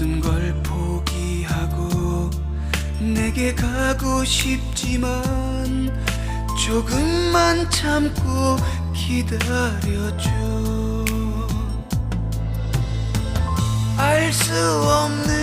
모든 걸 포기하고 내게 가고 싶지만 조금만 참고 기다려줘. 알 수 없는